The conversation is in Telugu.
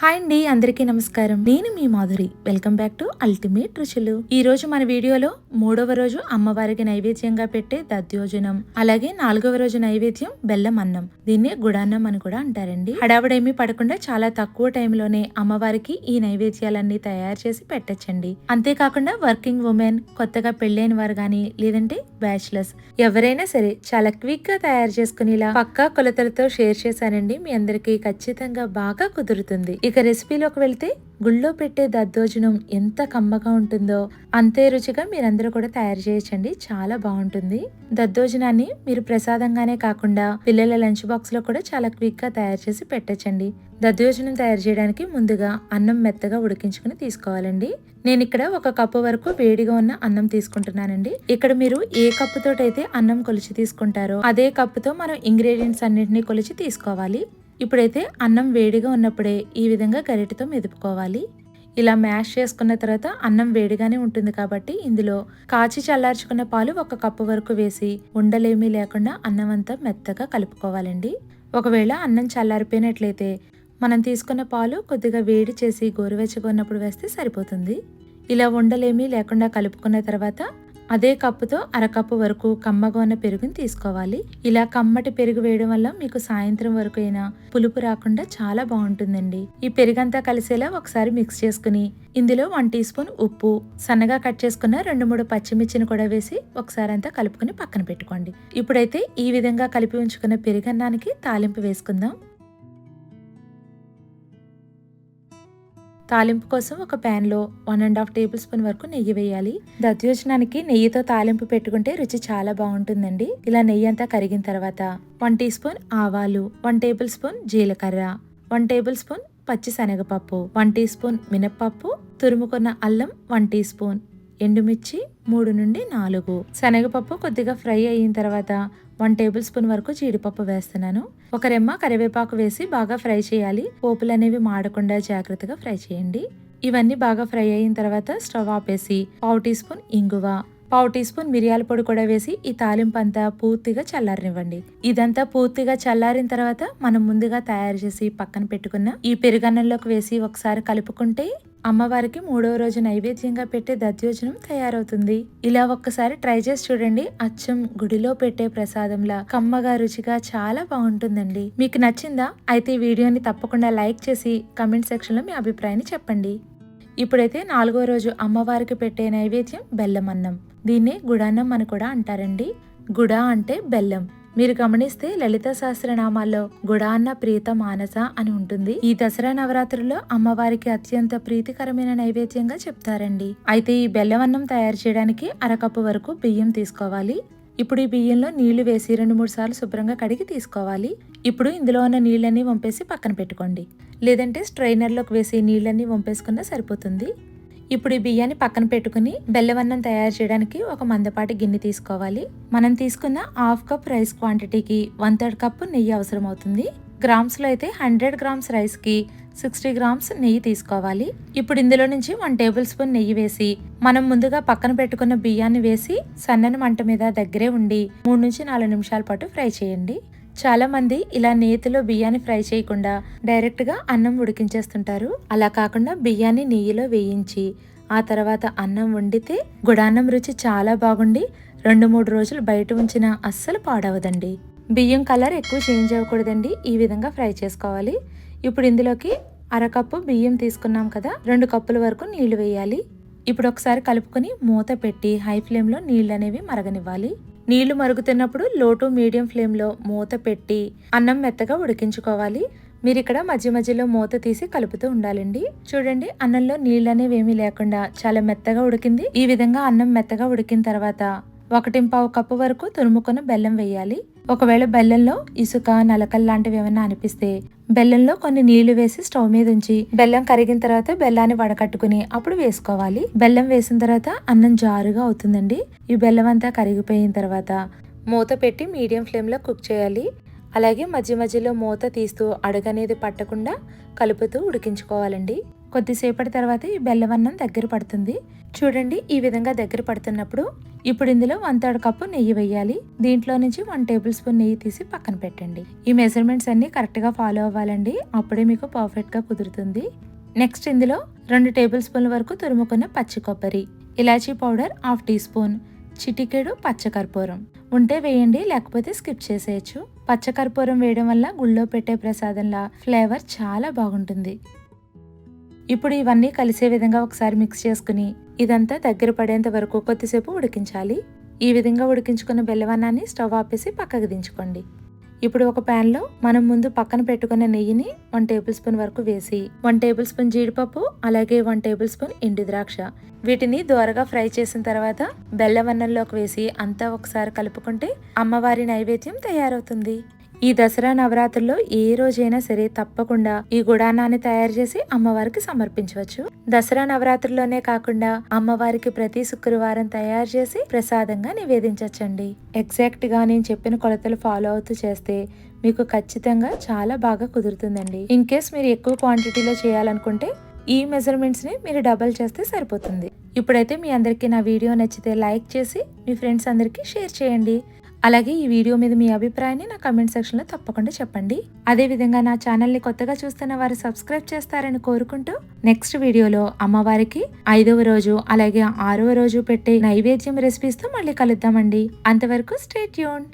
హాయ్ అండి అందరికీ నమస్కారం. నేను మీ Madhuri. Welcome back to ultimate Ruchulu. ఈ రోజు మన వీడియోలో మూడవ రోజు అమ్మవారికి నైవేద్యంగా పెట్టే దద్యోజనం అలాగే నాలుగవ రోజు నైవేద్యం బెల్లం అన్నం. దీన్ని గుడాన్నం అని కూడా అంటారండి. హడావుడేమీ పడకుండా చాలా తక్కువ టైంలోనే అమ్మవారికి ఈ నైవేద్యాలన్నీ తయారు చేసి పెట్టచ్చండి. అంతేకాకుండా వర్కింగ్ ఉమెన్ కొత్తగా పెళ్ళైన వారు గాని లేదంటే బ్యాచిలర్స్ ఎవరైనా సరే చాలా క్విక్గా తయారు చేసుకునేలా పక్కా కొలతలతో షేర్ చేశానండి మీ అందరికీ ఖచ్చితంగా బాగా కుదురుతుంది. ఇక రెసిపీలోకి వెళ్తే గుళ్ళో పెట్టే దద్దోజనం ఎంత కమ్మగా ఉంటుందో అంతే రుచిగా మీరందరూ కూడా తయారు చేయొచ్చండి. చాలా బాగుంటుంది. దద్దోజనాన్ని మీరు ప్రసాదంగానే కాకుండా పిల్లల లంచ్ బాక్స్లో కూడా చాలా క్విక్గా తయారు చేసి పెట్టచ్చండి. దద్దోజనం తయారు చేయడానికి ముందుగా అన్నం మెత్తగా ఉడికించుకుని తీసుకోవాలండి. నేను ఇక్కడ ఒక కప్పు వరకు వేడిగా ఉన్న అన్నం తీసుకుంటున్నానండి. ఇక్కడ మీరు ఏ కప్పుతోటైతే అన్నం కొలిచి తీసుకుంటారో అదే కప్పుతో మనం ఇంగ్రీడియంట్స్ అన్నింటినీ కొలిచి తీసుకోవాలి. ఇప్పుడైతే అన్నం వేడిగా ఉన్నప్పుడే ఈ విధంగా గరిటెతో మెదుపుకోవాలి. ఇలా మ్యాష్ చేసుకున్న తర్వాత అన్నం వేడిగానే ఉంటుంది కాబట్టి ఇందులో కాచి చల్లార్చుకున్న పాలు ఒక కప్పు వరకు వేసి ఉండలేమీ లేకుండా అన్నం అంతా మెత్తగా కలుపుకోవాలండి. ఒకవేళ అన్నం చల్లారిపోయినట్లయితే మనం తీసుకున్న పాలు కొద్దిగా వేడి చేసి గోరువెచ్చగా ఉన్నప్పుడు వేస్తే సరిపోతుంది. ఇలా ఉండలేమీ లేకుండా కలుపుకున్న తర్వాత అదే కప్పుతో అరకప్పు వరకు కమ్మగా ఉన్న పెరుగుని తీసుకోవాలి. ఇలా కమ్మటి పెరుగు వేయడం వల్ల మీకు సాయంత్రం వరకు అయినా పులుపు రాకుండా చాలా బాగుంటుందండి. ఈ పెరుగంతా కలిసేలా ఒకసారి మిక్స్ చేసుకుని ఇందులో వన్ టీ స్పూన్ ఉప్పు సన్నగా కట్ చేసుకున్న రెండు మూడు పచ్చిమిర్చిని కూడా వేసి ఒకసారి అంతా కలుపుకుని పక్కన పెట్టుకోండి. ఇప్పుడైతే ఈ విధంగా కలిపి ఉంచుకున్న పెరుగన్నానికి తాలింపు వేసుకుందాం. తాలింపు కోసం ఒక ప్యాన్లో one and half tablespoon వరకు నెయ్యి వేయాలి. దద్యోజనానికి నెయ్యితో తాలింపు పెట్టుకుంటే రుచి చాలా బాగుంటుందండి. ఇలా నెయ్యి అంతా కరిగిన తర్వాత వన్ టీ స్పూన్ ఆవాలు వన్ టేబుల్ స్పూన్ జీలకర్ర వన్ టేబుల్ స్పూన్ పచ్చి శనగపప్పు వన్ టీ స్పూన్ మినప్పప్పు తురుముకున్న అల్లం వన్ టీ స్పూన్ ఎండుమిర్చి మూడు నుండి నాలుగు. శనగపప్పు కొద్దిగా ఫ్రై అయిన తర్వాత వన్ టేబుల్ స్పూన్ వరకు జీడిపప్పు వేస్తున్నాను. ఒక రెమ్మ కరివేపాకు వేసి బాగా ఫ్రై చేయాలి. పోపులు అనేవి మాడకుండా జాగ్రత్తగా ఫ్రై చేయండి. ఇవన్నీ బాగా ఫ్రై అయిన తర్వాత స్టవ్ ఆపేసి పావు టీ స్పూన్ ఇంగువ పావు టీ స్పూన్ మిరియాల పొడి కూడా వేసి ఈ తాలింపు అంతా పూర్తిగా చల్లారనివ్వండి. ఇదంతా పూర్తిగా చల్లారిన తర్వాత మనం ముందుగా తయారు చేసి పక్కన పెట్టుకున్న ఈ పెరుగన్నంలోకి వేసి ఒకసారి కలుపుకుంటే అమ్మవారికి మూడవ రోజు నైవేద్యంగా పెట్టే దద్యోజనం తయారవుతుంది. ఇలా ఒక్కసారి ట్రై చేసి చూడండి. అచ్చం గుడిలో పెట్టే ప్రసాదంలా కమ్మగా రుచిగా చాలా బాగుంటుందండి. మీకు నచ్చిందా? అయితే ఈ వీడియోని తప్పకుండా లైక్ చేసి కమెంట్ సెక్షన్లో మీ అభిప్రాయాన్ని చెప్పండి. ఇప్పుడైతే నాలుగో రోజు అమ్మవారికి పెట్టే నైవేద్యం బెల్లం అన్నం. దీన్ని గుడాన్నం అని కూడా అంటారండి. గుడా అంటే బెల్లం. మీరు గమనిస్తే లలిత సహస్రనామాల్లో గుడాన్న ప్రీత మానస అని ఉంటుంది. ఈ దసరా నవరాత్రుల్లో అమ్మవారికి అత్యంత ప్రీతికరమైన నైవేద్యంగా చెప్తారండి. అయితే ఈ బెల్లవన్నం తయారు చేయడానికి అరకప్పు వరకు బియ్యం తీసుకోవాలి. ఇప్పుడు ఈ బియ్యంలో నీళ్ళు వేసి రెండు మూడు సార్లు శుభ్రంగా కడిగి తీసుకోవాలి. ఇప్పుడు ఇందులో ఉన్న నీళ్ళన్నీ వంపేసి పక్కన పెట్టుకోండి. లేదంటే స్ట్రైనర్లోకి వేసి నీళ్ళన్నీ వంపేసుకున్నా సరిపోతుంది. ఇప్పుడు ఈ బియ్యాన్ని పక్కన పెట్టుకుని బెల్లవన్నం తయారు చేయడానికి ఒక మందపాటి గిన్నె తీసుకోవాలి. మనం తీసుకున్న హాఫ్ కప్ రైస్ క్వాంటిటీకి వన్ థర్డ్ కప్ నెయ్యి అవసరం అవుతుంది గ్రామ్స్లో అయితే హండ్రెడ్ గ్రామ్స్ రైస్కి సిక్స్టీ గ్రామ్స్ నెయ్యి తీసుకోవాలి. ఇప్పుడు ఇందులో నుంచి వన్ టేబుల్ స్పూన్ నెయ్యి వేసి మనం ముందుగా పక్కన పెట్టుకున్న బియ్యాన్ని వేసి సన్నని మంట మీద దగ్గరే ఉండి మూడు నుంచి నాలుగు నిమిషాల పాటు ఫ్రై చేయండి. చాలా మంది ఇలా నేతిలో బియ్యాన్ని ఫ్రై చేయకుండా డైరెక్ట్గా అన్నం ఉడికించేస్తుంటారు. అలా కాకుండా బియ్యాన్ని నెయ్యిలో వేయించి ఆ తర్వాత అన్నం వండితే గుడాన్నం రుచి చాలా బాగుండి రెండు మూడు రోజులు బయట ఉంచినా అస్సలు పాడవదండి. బియ్యం కలర్ ఎక్కువ చేంజ్ అవ్వకూడదండి. ఈ విధంగా ఫ్రై చేసుకోవాలి. ఇప్పుడు ఇందులోకి అరకప్పు బియ్యం తీసుకున్నాం కదా రెండు కప్పుల వరకు నీళ్ళు వేయాలి. ఇప్పుడు ఒకసారి కలుపుకొని మూత పెట్టి హై ఫ్లేమ్లో నీళ్ళు అనేవి మరగనివ్వాలి. నీళ్ళు మరుగుతున్నప్పుడు లో టు మీడియం ఫ్లేమ్లో మూత పెట్టి అన్నం మెత్తగా ఉడికించుకోవాలి. మీరు ఇక్కడ మధ్య మధ్యలో మూత తీసి కలుపుతూ ఉండాలండి. చూడండి అన్నంలో నీళ్ళు అనేవి ఏమీ లేకుండా చాలా మెత్తగా ఉడికింది. ఈ విధంగా అన్నం మెత్తగా ఉడికిన తర్వాత ఒకటి పావు కప్పు వరకు తురుముకున్న బెల్లం వేయాలి. ఒకవేళ బెల్లంలో ఇసుక నలకల్ లాంటివి ఏమైనా అనిపిస్తే బెల్లంలో కొన్ని నీళ్ళు వేసి స్టవ్ మీద ఉంచి బెల్లం కరిగిన తర్వాత బెల్లాన్ని వడకట్టుకుని అప్పుడు వేసుకోవాలి. బెల్లం వేసిన తర్వాత అన్నం జారుగా అవుతుందండి. ఈ బెల్లం అంతా కరిగిపోయిన తర్వాత మూత పెట్టి మీడియం ఫ్లేమ్లో కుక్ చేయాలి. అలాగే మధ్య మధ్యలో మూత తీస్తూ అడుగనేది పట్టకుండా కలుపుతూ ఉడికించుకోవాలండి. కొద్దిసేపటి తర్వాత ఈ బెల్లవన్నం దగ్గర పడుతుంది. చూడండి ఈ విధంగా దగ్గర పడుతున్నప్పుడు ఇప్పుడు ఇందులో వన్ థర్డ్ కప్పు నెయ్యి వేయాలి. దీంట్లో నుంచి వన్ టేబుల్ స్పూన్ నెయ్యి తీసి పక్కన పెట్టండి. ఈ మెజర్మెంట్స్ అన్ని కరెక్ట్గా ఫాలో అవ్వాలండి. అప్పుడే మీకు పర్ఫెక్ట్గా కుదురుతుంది. నెక్స్ట్ ఇందులో రెండు టేబుల్ స్పూన్ల వరకు తురుముకున్న పచ్చి కొబ్బరి ఇలాచీ పౌడర్ హాఫ్ టీ స్పూన్ చిటికెడు పచ్చకర్పూరం. ఉంటే వేయండి లేకపోతే స్కిప్ చేసేయచ్చు. పచ్చకర్పూరం వేయడం వల్ల గుళ్ళో పెట్టే ప్రసాదంలా ఫ్లేవర్ చాలా బాగుంటుంది. ఇప్పుడు ఇవన్నీ కలిసే విధంగా ఒకసారి మిక్స్ చేసుకుని ఇదంతా దగ్గర పడేంత వరకు కొద్దిసేపు ఉడికించాలి. ఈ విధంగా ఉడికించుకున్న బెల్లవన్నాన్ని స్టవ్ ఆపేసి పక్కకు దించుకోండి. ఇప్పుడు ఒక ప్యాన్లో మనం ముందు పక్కన పెట్టుకున్న నెయ్యిని వన్ టేబుల్ స్పూన్ వరకు వేసి వన్ టేబుల్ స్పూన్ జీడిపప్పు అలాగే వన్ టేబుల్ స్పూన్ ఎండు ద్రాక్ష. వీటిని దోరగా ఫ్రై చేసిన తర్వాత బెల్లవన్నంలోకి వేసి అంతా ఒకసారి కలుపుకుంటే అమ్మవారి నైవేద్యం తయారవుతుంది. ఈ దసరా నవరాత్రుల్లో ఏ రోజైనా సరే తప్పకుండా ఈ గుడానాన్ని తయారు చేసి అమ్మవారికి సమర్పించవచ్చు. దసరా నవరాత్రుల్లోనే కాకుండా అమ్మవారికి ప్రతి శుక్రవారం తయారు చేసి ప్రసాదంగా నివేదించవచ్చండి ఎగ్జాక్ట్గా నేను చెప్పిన కొలతలు ఫాలో అవుతూ చేస్తే మీకు ఖచ్చితంగా చాలా బాగా కుదురుతుందండి. ఇన్ కేస్ మీరు ఎక్కువ క్వాంటిటీలో చేయాలనుకుంటే ఈ మెజర్మెంట్స్ని మీరు డబల్ చేస్తే సరిపోతుంది. ఇప్పుడైతే మీ అందరికీ నా వీడియో నచ్చితే లైక్ చేసి మీ ఫ్రెండ్స్ అందరికీ షేర్ చేయండి. అలాగే ఈ వీడియో మీద మీ అభిప్రాయాన్ని నా కమెంట్ సెక్షన్లో తప్పకుండా చెప్పండి. అదేవిధంగా నా ఛానల్ని కొత్తగా చూస్తున్న వారు సబ్స్క్రైబ్ చేస్తారని కోరుకుంటూ నెక్స్ట్ వీడియోలో అమ్మవారికి ఐదవ రోజు అలాగే ఆరవ రోజు పెట్టే నైవేద్యం రెసిపీస్తో మళ్ళీ కలుద్దామండి. అంతవరకు స్టేట్ యూన్